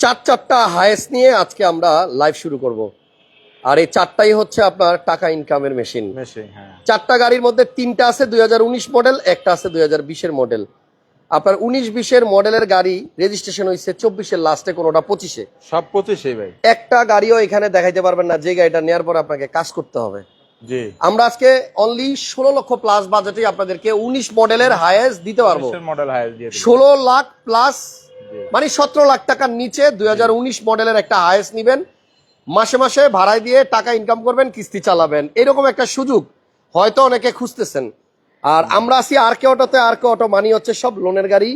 চার চারটা হায়েস্ট নিয়ে আজকে আমরা লাইভ শুরু করব। আর এই চারটাই হচ্ছে আপনার টাকা ইনকামের মেশিন হ্যাঁ। চারটা গাড়ির মধ্যে তিনটা আছে দুই মডেল একটা আছে দুই বিশের মডেল আপনার উনিশ বিশের মডেলের গাড়ি রেজিস্ট্রেশন হয়েছে চব্বিশের লাস্টে কোনোটা পঁচিশে। সব পঁচিশে ভাই। একটা গাড়িও এখানে দেখাইতে পারবেন না যে গাড়িটা নেওয়ার পর আপনাকে কাজ করতে হবে। আমরা আজকে অনলি ষোলো লক্ষ প্লাস বাজেটে আপনাদেরকে উনিশ মডেলের হায়েস্ট দিতে পারব। ষোলো লাখ প্লাস। মানে সতেরো লাখ টাকার নিচে দুই হাজার উনিশ মডেলের একটা হায়েস্ট নিবেন। মাসে মাসে ভাড়ায় দিয়ে টাকা ইনকাম করবেন কিস্তি চালাবেন। এরকম একটা সুযোগ হয়তো অনেকে খুঁজতেছেন। আর আমরা আছি আর কে অটোতে আর কে অটো মানি হচ্ছে সব লোনের গাড়ি।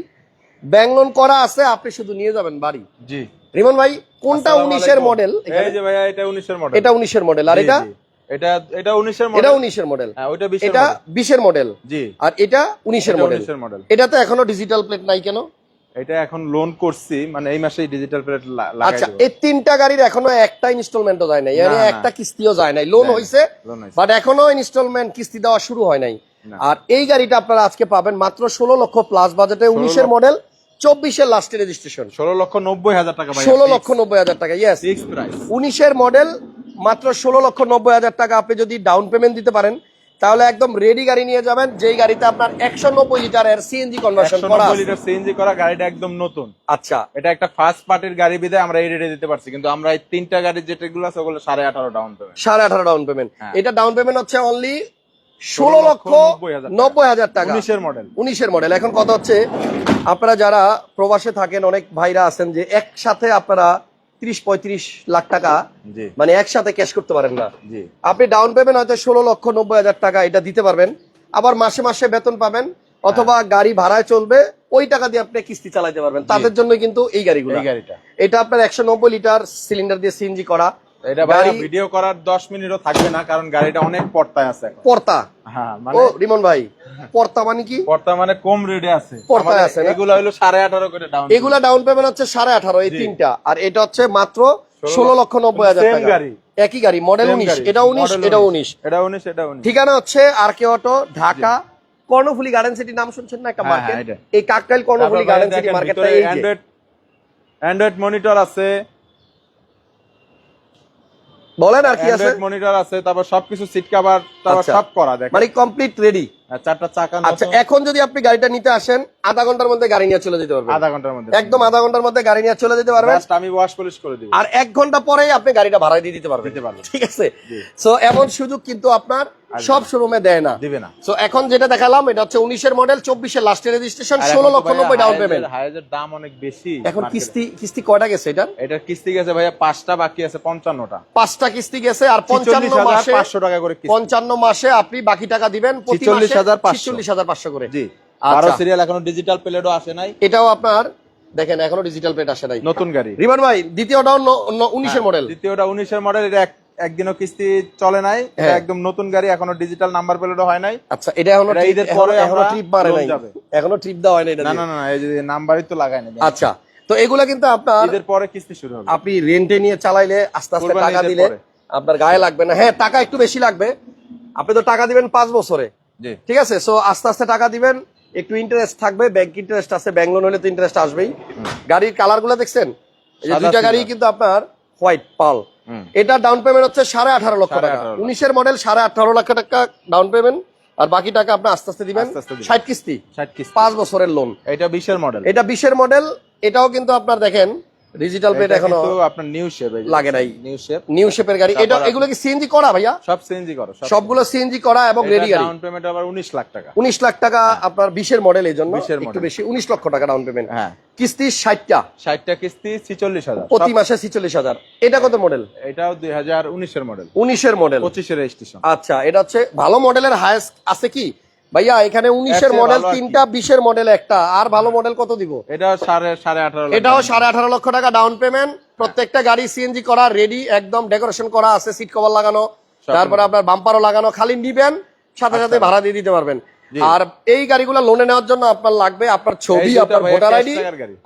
ব্যাংক লোন করা আছে আপনি শুধু নিয়ে যাবেন বাড়ি। জি। রিমন ভাই কোনটা উনিশের মডেল এই যে ভাইয়া এটা উনিশের মডেল এটা উনিশের মডেল আর এটা? এটা এটা উনিশের এটা মডেল উনিশের মডেল হ্যাঁ ওইটা এটা। বিশের মডেল জি। আর এটা উনিশের মডেল 19 এর model। এটাতে এখনও ডিজিটাল প্লেট নাই কেন? এটা এখন লোন করছি মানে এই মাসেই ডিজিটাল প্লেট লাগাই আচ্ছা এই তিনটা গাড়ির এখনও একটা ইনস্টলমেন্টও যায় নাই। মানে। একটা কিস্তিও যায় নাই। লোন হয়েছে হইছে। বাট এখনও ইনস্টলমেন্ট কিস্তি দেওয়া শুরু হয় নাই। আর এই গাড়িটা আপনারা আজকে পাবেন মাত্র ষোলো লক্ষ প্লাস বাজেটে উনিশের। মডেল চব্বিশের লাস্টে রেজিস্ট্রেশন ষোলো লক্ষ নব্বই হাজার টাকা ভাই ষোলো লক্ষ নব্বই হাজার টাকা ইয়েস ফিক্স প্রাইস উনিশের মডেল মাত্র ষোলো লক্ষ নব্বই হাজার টাকা আপনি যদি ডাউন পেমেন্ট দিতে পারেন তাহলে একদম রেডি গাড়ি নিয়ে যাবেন যেই গাড়িতে আপনার একশো নব্বই লিটারের সিএনজি কনভার্সন করা লিটার সিএনজি করা গাড়িটা একদম নতুন। আচ্ছা। এটা একটা ফার্স্ট পার্টির গাড়ি বিদে আমরা এই রেটে দিতে পারছি কিন্তু আমরা এই তিনটা গাড়ির যেটাগুলো আছে ওগুলো সাড়ে আঠারো ডাউন পেমেন্ট সাড়ে আঠারো ডাউন পেমেন্ট হ্যাঁ। এটা ডাউন পেমেন্ট হচ্ছে অনলি ষোলো লক্ষ নব্বই হাজার টাকা। নব্বই হাজার টাকা। উনিশের মডেল উনিশের মডেল এখন কথা হচ্ছে আপনারা যারা প্রবাসে থাকেন অনেক ভাইরা আছেন যে একসাথে আপনারা ত্রিশ পঁয়ত্রিশ লাখ টাকা মানে একসাথে ক্যাশ করতে পারেন না। আপনি ডাউন পেমেন্ট হয়তো ষোলো লক্ষ নব্বই হাজার টাকা এটা দিতে পারবেন। আবার মাসে মাসে বেতন পাবেন অথবা গাড়ি ভাড়ায় চলবে ওই টাকা দিয়ে আপনি কিস্তি চালাতে পারবেন। তাদের জন্য কিন্তু এই গাড়িগুলো। এই গাড়িটা। এটা আপনার একশো নব্বই লিটার সিলিন্ডার দিয়ে সিএনজি করা। এটা ভাই ভিডিও করার দশ মিনিটও থাকবে না কারণ গাড়িটা অনেক পর্তায় আছে পর্তা? হ্যাঁ ও মানে রিমন ভাই। পর্তা মানে কি? পর্তা মানে কম রেটে আছে। আছে? এগুলো হলো সাড়ে আঠারো করে ডাউন এগুলা ডাউন পেমেন্ট হচ্ছে সাড়ে আঠারো এই তিনটা। আর এটা হচ্ছে মাত্র ষোলো লক্ষ। নব্বই হাজার টাকা। গাড়ি। একই গাড়ি মডেল উনিশ। এটা উনিশ এটা উনিশ। এটা উনিশ এটা উনিশ। ঠিকানা হচ্ছে R K auto Dhaka Karnaphuli garden city নাম শুনছেন না একটা হ্যাঁ, মার্কেট হ্যাঁ, এই কাকটাইল কর্ণফুলি গার্ডেন সিটি মার্কেটটা এই অ্যান্ড্রয়েড অ্যান্ড্রয়েড মনিটর আছে। বলেন আর কি আছে। মনিটর আছে তারপর সবকিছু সিট কভার তারপর আচ্ছা। সব করা দেখেন। মানে কমপ্লিট রেডি চারটা চাকা আচ্ছা এখন যদি আপনি গাড়িটা নিতে আসেন আধা ঘণ্টার মধ্যে গাড়ি নিয়ে চলে যেতে পারবেন। আধা ঘণ্টার মধ্যে। একদম আধা ঘণ্টার মধ্যে গাড়ি নিয়ে চলে যেতে পারবেন। আমি ওয়াশ পলিশ করে দিব। আর এক ঘণ্টা পরেই আপনি গাড়িটা ভাড়া দিয়ে দিতে পারবেন। দিতে পারবেন। ঠিক আছে? সো এমন সুযোগ কিন্তু আপনার সব শোরুমে দেয় না। দিবে না। সো এখন যেটা দেখালাম এটা হচ্ছে উনিশের মডেল চব্বিশের লাস্টের রেজিস্ট্রেশন ষোলো লক্ষ নব্বই ডাউন পেমেন্ট হায়াজের দাম অনেক বেশি এখন কিস্তি কিস্তি কয়টা গেছে এটা? এটার কিস্তি গেছে ভাইয়া পাঁচটা বাকি আছে পঞ্চান্নটা। পাঁচটা কিস্তি গেছে আর পঞ্চান্ন মাসে পাঁচশো টাকা করে পঞ্চান্ন মাসে আপনি বাকি টাকা দিবেন প্রতি মাসে। 46,500 ছিচল্লিশ হাজার পাঁচশো করে। জি। আচ্ছা। সিরিয়াল এখনও ডিজিটাল প্লেটও আসে নাই। এটাও আপনার দেখেন এখনও ডিজিটাল প্লেট আসে নাই। নতুন গাড়ি। রিমান ভাই উনিশের মডেল দ্বিতীয়টা উনিশের মডেল এটা একদিনও কিস্তি চলে নাই। হ্যাঁ। একদম নতুন গাড়ি এখনও ডিজিটাল নাম্বার হয় নাই। আচ্ছা এটা এখনও ঈদের এখনো- পরে এখনও ট্রিপ মারে নাই। এখনও ট্রিপ দেওয়া হয় না না দিয়ে। না না এই যে নাম্বারই তো লাগায় না আচ্ছা তো এগুলা কিন্তু আপনার ঈদের পরে কিস্তি শুরু হবে। আপনি রেন্টে নিয়ে চালাইলে আস্তে আস্তে টাকা দিলে আপনার গায়ে লাগবে না। হ্যাঁ টাকা একটু বেশি লাগবে। আপনি তো টাকা দিবেন পাঁচ বছরে। ঠিক আছে সো আস্তে আস্তে টাকা দিবেন একটু ইন্টারেস্ট থাকবে ব্যাংক ইন্টারেস্ট আছে ব্যাংক লোন হলে তো ইন্টারেস্ট আসবেই। গাড়ির কালারগুলো দেখছেন? এই যে দুইটা গাড়ি কিন্তু আপনার হোয়াইট পাল এটা ডাউন পেমেন্ট হচ্ছে সাড়ে আঠারো লক্ষ টাকা। উনিশের মডেল সাড়ে আঠারো লক্ষ টাকা ডাউন পেমেন্ট আর বাকি টাকা আপনি আস্তে আস্তে দিবেন। আস্তে আস্তে দিবেন। ষাট কিস্তি। ষাট কিস্তি। পাঁচ বছরের লোন এটা বিশের মডেল এটা বিশের মডেল এটাও কিন্তু আপনার দেখেন ডিজিটাল প্লেট এখনও আপনার নিউ শেপ লাগে নাই। নিউ শেপ নিউ শেপের গাড়ি। এটা এগুলো কি সিএনজি করা ভাইয়া? সব সিএনজি করো সব সবগুলো সিএনজি করা এবং রেডি গাড়ি। ডাউন পেমেন্ট আবার 19 লাখ টাকা। উনিশ লাখ টাকা আপনার বিশের মডেল এই জন্য। 20 এর একটু বেশি উনিশ লক্ষ টাকা ডাউন পেমেন্ট হ্যাঁ। কিস্তি ষাটটা। 60টা কিস্তি 46000 প্রতি মাসে ছিচল্লিশ হাজার। এটা কত মডেল এটাও 2019 এর মডেল উনিশের মডেল 25 এর রেজিস্ট্রেশন আচ্ছা এটা হচ্ছে ভালো মডেলের হায়েস্ট আছে কি? ভাইয়া এখানে উনিশের মডেল। তিনটা বিশের মডেল একটা। আর ভালো মডেল কত দিব? এটা সাড়ে সাড়ে আঠারো এটাও সাড়ে আঠারো লক্ষ টাকা ডাউন পেমেন্ট প্রত্যেকটা গাড়ি সিএনজি করা রেডি একদম ডেকোরেশন করা আছে সিট কভার লাগানো। তারপরে আপনার বাম্পারও লাগানো খালি নিবেন সাথে সাথে ভাড়া দিয়ে দিতে পারবেন। আর এই গাড়িগুলো লোনে নেওয়ার জন্য আপনার লাগবে আপনার ছবি আপনার ভোটার আইডি।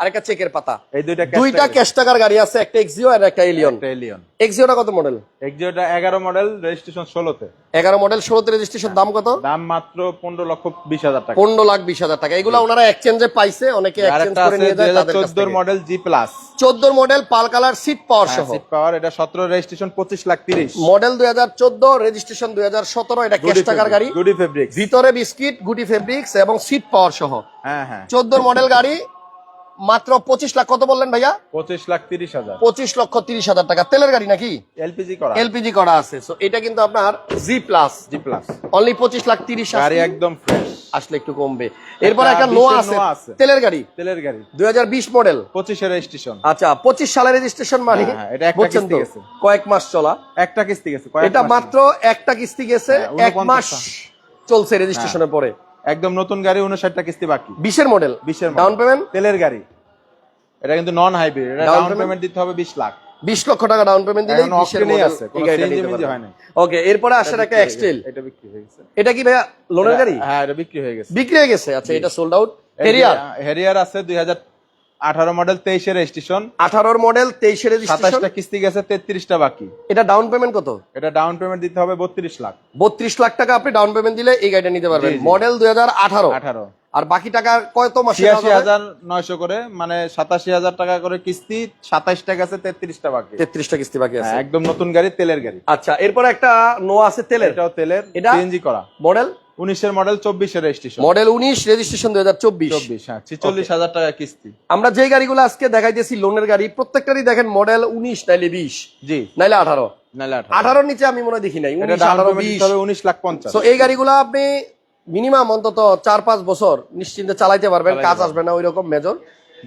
আর একটা চেকের পাতা। এই দুইটা দুইটা ক্যাশ টাকার গাড়ি আছে একটা এক্সিও আর একটা এলিয়ন এলিয়ন এক্সিওটা কত মডেল এক্সিওটা এগারো মডেল রেজিস্ট্রেশন ষোলোতে। এগারো মডেল ষোলোতে রেজিস্ট্রেশন দাম কত? দাম মাত্র পনেরো লক্ষ বিশ হাজার টাকা। পনেরো লাখ বিশ হাজার টাকা। এগুলো ওনারা এক্সচেঞ্জে পাইছে অনেকে এক্সচেঞ্জ করে নিয়ে যায় তাদের কাছ চোদ্দোর থেকে। মডেল জি প্লাস চোদ্দোর মডেল পাল কালার সিট পাওয়ার সহ। সিট পাওয়ার এটা সতেরো রেজিস্ট্রেশন পঁচিশ লাখ তিরিশ। মডেল দুই হাজার চোদ্দ রেজিস্ট্রেশন দুই হাজার সতেরো এটা ক্যাশ টাকার গাড়ি। গুডি ফেব্রিক্স ভিতরে বিস্কিট গুটি ফেব্রিক্স এবং সিট পাওয়ার সহ। হ্যাঁ হ্যাঁ। চোদ্দোর মডেল গাড়ি মাত্র পঁচিশ লাখ কত বললেন ভাইয়া? পঁচিশ লাখ তিরিশ হাজার। পঁচিশ লক্ষ তিরিশ হাজার টাকা। তেলের গাড়ি নাকি? এলপিজি করা। এলপিজি করা আছে। সো এটা কিন্তু আপনার G plus G plus only পঁচিশ লাখ তিরিশ গাড়ি একদম ফ্রেশ আসলে একটু কমবে। এরপর একটা নোয়া আছে। তেলের গাড়ি। তেলের গাড়ি। দুই হাজার বিশ মডেল পঁচিশের রেজিস্ট্রেশন আচ্ছা পঁচিশ সালের রেজিস্ট্রেশন মানে হ্যাঁ, হ্যাঁ, এটা একটা বুঝছেন কিস্তি তো? গেছে। কয়েক মাস চলা। একটা কিস্তি গেছে এটা মাত্র একটা কিস্তি গেছে হ্যাঁ, এক মাস 49 চলছে রেজিস্ট্রেশনের পরে। একদম নতুন গাড়ি উনষাটটা কিস্তি বাকি। বিশের মডেল বিশের ডাউন পেমেন্ট তেলের গাড়ি। এটা কিন্তু নন হাইব্রিড এটা ডাউন পেমেন্ট দিতে হবে বিশ লাখ। বিশ লক্ষ টাকা ডাউন পেমেন্ট এখনও বিশের মডেল আছে, হয়। ওকে এরপরে আসেন একটা এক্সটেল এটা বিক্রি হয়ে গেছে। এটা কি ভাইয়া লোনের গাড়ি? হ্যাঁ এটা বিক্রি হয়ে গেছে। বিক্রি হয়ে গেছে আচ্ছা এটা সোল্ড আউট হেরিয়ার হেরিয়ার আছে দুই হাজার আঠারো মডেল তেইশের রেজিস্ট্রেশন আঠারোর মডেল তেইশের রেজিস্ট্রেশন সাতাশটা কিস্তি গেছে তেত্রিশটা বাকি। এটা ডাউন পেমেন্ট কত? এটা ডাউন পেমেন্ট দিতে হবে বত্রিশ লাখ। বত্রিশ লাখ টাকা আপনি ডাউন পেমেন্ট দিলে এই গাড়িটা নিতে পারবেন। মডেল দুই হাজার আঠারো। আঠারো। আর বাকি টাকা কত মাসে ছিয়াশি হাজার নয়শো করে মানে সাতাশি হাজার টাকা করে কিস্তি সাতাশটা গেছে তেত্রিশটা বাকি। তেত্রিশটা কিস্তি বাকি আছে। হ্যাঁ, একদম নতুন গাড়ি তেলের গাড়ি। আচ্ছা এরপর একটা নোয়া আছে তেলের। এটাও তেলের এটা? সিএনজি করা। মডেল উনিশের মডেল চব্বিশের রেজিস্ট্রেশন মডেল উনিশ রেজিস্ট্রেশন দুই হাজার চব্বিশ। চব্বিশ হ্যাঁ ছিচল্লিশ হাজার টাকা কিস্তি। আমরা যে গাড়িগুলো আজকে দেখাইতেছি লোনের গাড়ি প্রত্যেকটারই দেখেন মডেল উনিশ নাইলে বিশ জি। নাইলে আঠারো। নাইলে আঠারোর নিচে আমি মনে দেখি নাই উনিশ লাখ পঞ্চাশ। তো এই গাড়িগুলো আপনি মিনিমাম অন্তত চার পাঁচ বছর নিশ্চিন্তে চালাইতে পারবেন কাজ আসবে না ওই রকম মেজর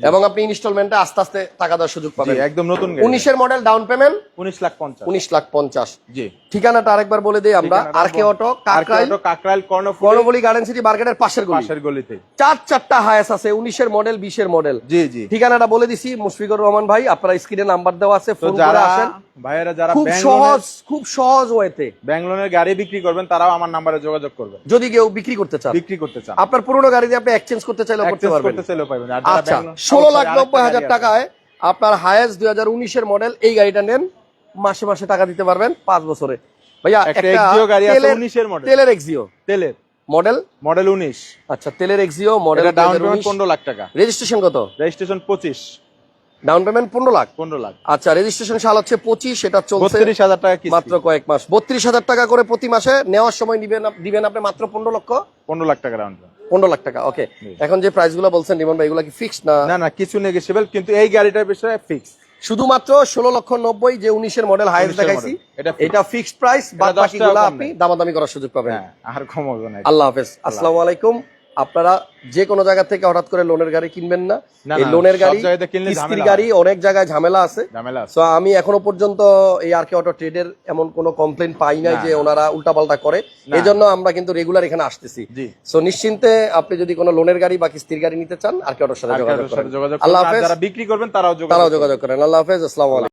এবং আপনি ইনস্টলমেন্টে আস্তে আস্তে টাকা দেওয়ার সুযোগ পাবেন। একদম নতুন উনিশের মডেল ডাউন পেমেন্ট উনিশ লাখ পঞ্চাশ। উনিশ লাখ পঞ্চাশ। জি। ঠিকানাটা আরেকবার বলে দিই আমরা R K auto Kakrail Kakrail Karnaphuli garden city মার্কেটের পাশের গলি। পাশের গলিতে। চার চারটা হায়াস আছে উনিশের মডেল বিশের মডেল জি জি। ঠিকানাটা বলে দিছি মুশফিকুর রহমান ভাই আপনারা স্ক্রিনে নাম্বার দেওয়া আছে ফোন করে যারা আসেন। ভাইয়েরা যারা খুব সহজ খুব সহজ ওয়েতে ব্যাংলোনের গাড়ি বিক্রি করবেন তারাও আমার নাম্বারে যোগাযোগ করবেন যদি কেউ বিক্রি করতে চান। বিক্রি করতে চান। আপনার পুরনো গাড়ি দিয়ে আপনি এক্সচেঞ্জ করতে চাইলেও করতে পারবেন। করতে চাইলেও পাবেন আচ্ছা ষোলো লাখ নব্বই হাজার টাকায় আপনার হায়েস্ট দুই হাজার উনিশের মডেল এই গাড়িটা নেন মাসে মাসে টাকা দিতে পারবেন পাঁচ বছরে। ভাইয়া তেলের- 19 তেলের এক্সিও তেলের। মডেল? মডেল উনিশ। আচ্ছা তেলের এক্সিও মডেল ডাউন পেমেন্ট পনেরো লাখ টাকা। রেজিস্ট্রেশন কত? রেজিস্ট্রেশন পঁচিশ। ডাউন পেমেন্ট পনেরো লাখ? পনেরো লাখ। আচ্ছা রেজিস্ট্রেশন সাল হচ্ছে পঁচিশ সেটা চলছে বত্রিশ হাজার টাকা মাত্র কয়েক মাস। বত্রিশ হাজার টাকা করে প্রতি মাসে নেওয়ার সময় দিবেন আপ- দিবেন আপনি মাত্র পনেরো লক্ষ? পনেরো লাখ টাকা রাউন্ড পনেরো লাখ টাকা ওকে এখন যে প্রাইসগুলো বলছেন রিমন ভাই এগুলো কি ফিক্স না? না না কিছু নেগেসিবল কিন্তু এই গাড়িটার বিষয়ে ফিক্স শুধুমাত্র ষোলো লক্ষ নব্বই যে উনিশের মডেল হাইস 19 এর দেখাইছি এটা ফিক্সড প্রাইস বাদ এটা 10 বাকিগুলো আপনি। দামাদামি করার সুযোগ পাবেন। হ্যাঁ আর কম হবে না। আল্লাহ হাফেজ। আসসালামু আলাইকুম। আপনারা যে কোনো জায়গা থেকে হঠাৎ করে লোনের গাড়ি কিনবেন না। এই লোনের গাড়ি কিস্তির গাড়ি অনেক জায়গায় ঝামেলা আছে। সো আমি এখনও পর্যন্ত এই আর কে অটো ট্রেডের এমন কোনো কমপ্লেন পাই নাই যে ওনারা উল্টাপাল্টা করে। এই জন্য আমরা কিন্তু রেগুলার এখানে আসতেছি। সো নিশ্চিন্তে আপনি যদি কোনো লোনের গাড়ি বা কিস্তির গাড়ি নিতে চান আর কে অটোর সাথে যোগাযোগ করেন। আল্লাহ হাফেজ। যারা বিক্রি করবেন তারাও যোগাযোগ যোগাযোগ করেন। আল্লাহ হাফেজ। আসসালামু আলাইকুম।